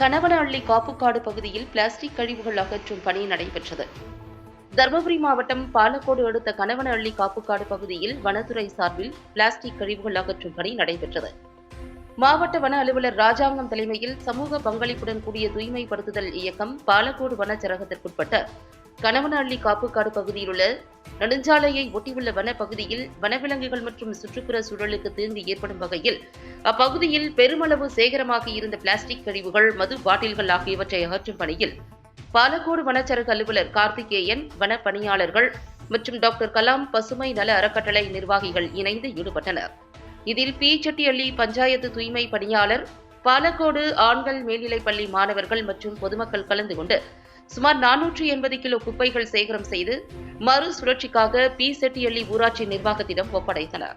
கணவனஹள்ளி காப்புக்காடு பகுதியில் பிளாஸ்டிக் கழிவுகள் அகற்றும் பணி நடைபெற்றது. தருமபுரி மாவட்டம் பாலக்கோடு அடுத்த கணவனஹள்ளி காப்புக்காடு பகுதியில் வனத்துறை சார்பில் பிளாஸ்டிக் கழிவுகள் அகற்றும் பணி நடைபெற்றது. மாவட்ட வன அலுவலர் ராஜாங்கம் தலைமையில் சமூக பங்களிப்புடன் கூடிய தூய்மைப்படுத்துதல் இயக்கம் பாலக்கோடு வனச்சரகத்திற்குட்பட்ட கணவனஹள்ளி காப்புக்காடு பகுதியில் உள்ள நெடுஞ்சாலையை ஒட்டியுள்ள வன பகுதியில் வனவிலங்குகள் மற்றும் சுற்றுப்புற சூழலுக்கு தீங்கு ஏற்படும் வகையில் அப்பகுதியில் பெருமளவு சேகரமாகி இருந்த பிளாஸ்டிக் கழிவுகள் மது பாட்டில்கள் ஆகியவற்றை அகற்றும் பணியில் பாலக்கோடு வனச்சரக அலுவலர் கார்த்திகேயன் வன பணியாளர்கள் மற்றும் டாக்டர் கலாம் பசுமை நல அறக்கட்டளை நிர்வாகிகள் இணைந்து ஈடுபட்டனர். இதில் பி. செட்டியள்ளி பஞ்சாயத்து தூய்மை பணியாளர் பாலக்கோடு ஆண்கள் மேல்நிலைப்பள்ளி மாணவர்கள் மற்றும் பொதுமக்கள் கலந்து கொண்டு சுமார் நானூற்றி எண்பது கிலோ குப்பைகள் சேகரம் செய்து மறு சுழற்சிக்காக பி செட்டியள்ளி ஊராட்சி நிர்வாகத்திடம் ஒப்படைத்தனர்.